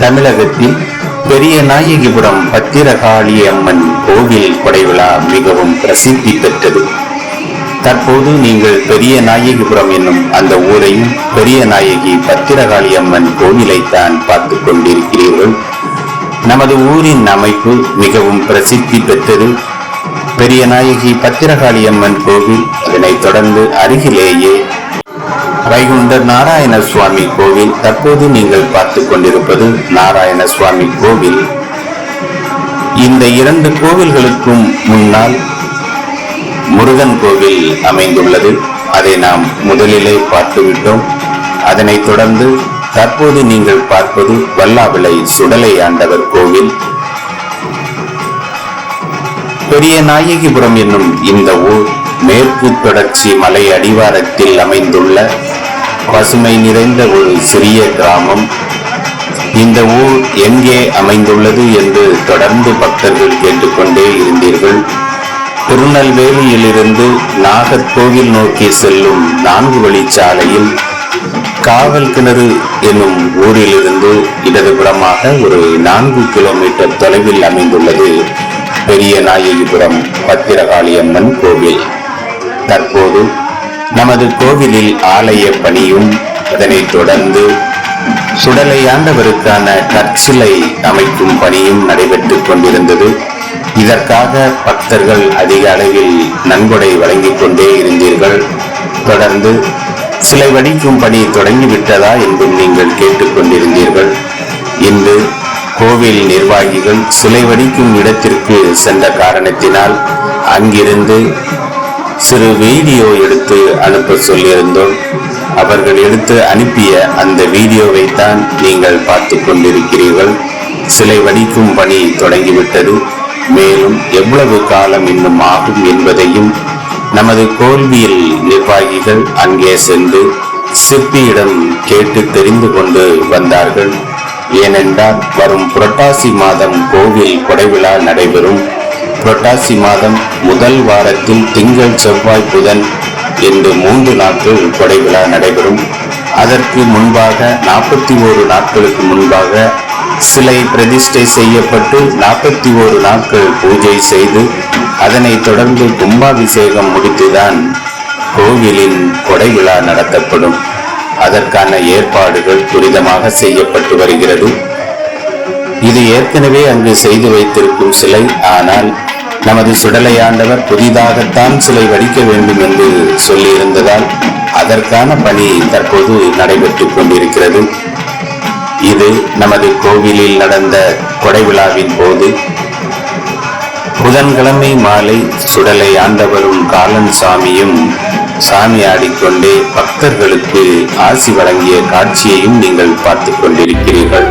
தமிழகத்தில் பெரிய நாயகிபுரம் பத்திரகாளி அம்மன் கோவில் கொடைவிழா மிகவும் பிரசித்தி பெற்றது. தற்போது நீங்கள் பெரிய நாயகிபுரம் என்னும் அந்த ஊரையும் பெரிய நாயகி பத்திரகாளி அம்மன் கோவிலைத்தான் பார்த்து கொண்டிருக்கிறீர்கள். நமது ஊரின் அமைப்பு மிகவும் பிரசித்தி பெற்றது. பெரிய நாயகி பத்திரகாளி அம்மன் கோவில் அதனைத் தொடர்ந்து அருகிலேயே வைகுண்டர் நாராயண சுவாமி கோவில். தற்போது நீங்கள் பார்த்து கொண்டிருப்பது நாராயண சுவாமி கோவில். இந்த இரண்டு கோவில்களுக்கும் முன்னால் முருகன் கோவில் அமைந்துள்ளது. அதை நாம் முதலிலே பார்த்துவிட்டோம். அதனைத் தொடர்ந்து தற்போது நீங்கள் பார்ப்பது வல்லாவிளை சுடலை ஆண்டவர் கோவில். பெரிய நாயகிபுரம் என்னும் இந்த ஊர் மேற்கு தொடர்ச்சி மலை அடிவாரத்தில் அமைந்துள்ள பசுமை நிறைந்த ஒரு சிறிய கிராமம். இந்த ஊர் எங்கே அமைந்துள்ளது என்று தொடர்ந்து பக்தர்கள் கேட்டுக்கொண்டே இருந்தீர்கள். திருநெல்வேலியிலிருந்து நாகர்கோவில் நோக்கி செல்லும் நான்கு வழிச்சாலையில் காவல் கிணறு என்னும் ஊரிலிருந்து இடதுபுறமாக ஒரு நான்கு கிலோமீட்டர் தொலைவில் அமைந்துள்ளது. பெரிய நாயகிபுரம் பத்திரகாளியம்மன் கோவில். தற்போது நமது கோவிலில் ஆலய பணியும் அதனைத் தொடர்ந்து சுடலையாண்டவருக்கான கற்சிலை அமைக்கும் பணியும் நடைபெற்றுக் கொண்டிருந்தது. இதற்காக பக்தர்கள் அதிக அளவில் நன்கொடை வழங்கிக் கொண்டே இருந்தீர்கள். தொடர்ந்து சிலை வடிக்கும் பணி தொடங்கிவிட்டதா என்றும் நீங்கள் கேட்டுக்கொண்டிருந்தீர்கள் இன்று கோவில் நிர்வாகிகள் சிலை வடிக்கும் இடத்திற்கு சென்ற காரணத்தினால் அங்கிருந்து சிறு வீடியோ எடுத்து அனுப்ப சொல்லியிருந்தோம். அவர்கள் எடுத்து அனுப்பிய அந்த வீடியோவை தான் நீங்கள் பார்த்து கொண்டிருக்கிறீர்கள். சிலை வடிக்கும் பணி தொடங்கிவிட்டது. மேலும் எவ்வளவு காலம் இன்னும் ஆகும் என்பதையும் நமது கோல்வியல் நிர்வாகிகள் அங்கே சென்று சிற்பியிடம் கேட்டு தெரிந்து கொண்டு வந்தார்கள். ஏனென்றால் வரும் புரட்டாசி மாதம் கோவில் கொடைவிழா நடைபெறும். புரட்டாசி மாதம் முதல் வாரத்தில் திங்கள் செவ்வாய் புதன் என்று மூன்று நாட்கள் கொடைவிழா நடைபெறும். அதற்கு முன்பாக நாற்பத்தி ஓரு நாட்களுக்கு முன்பாக சிலை பிரதிஷ்டை செய்யப்பட்டு நாற்பத்தி ஓரு நாட்கள் பூஜை செய்து அதனைத் தொடர்ந்து கும்பாபிஷேகம் முடித்துதான் கோவிலின் கொடைவிழா நடத்தப்படும். அதற்கான ஏற்பாடுகள் துரிதமாக செய்யப்பட்டு வருகிறது. இது ஏற்கனவே அங்கு செய்து வைத்திருக்கும் சிலை. ஆனால் நமது சுடலையாண்டவர் புதிதாகத்தான் சிலை வடிக்க வேண்டும் என்று சொல்லியிருந்ததால் அதற்கான பணி தற்போது நடைபெற்றுக் கொண்டிருக்கிறது. இது நமது கோவிலில் நடந்த கொடை விழாவின் போது புதன்கிழமை மாலை சுடலை ஆண்டவரும் காலன் சாமியும் சாமி ஆடிக்கொண்டே பக்தர்களுக்கு ஆசி வழங்கிய காட்சியையும் நீங்கள் பார்த்து கொண்டிருக்கிறீர்கள்.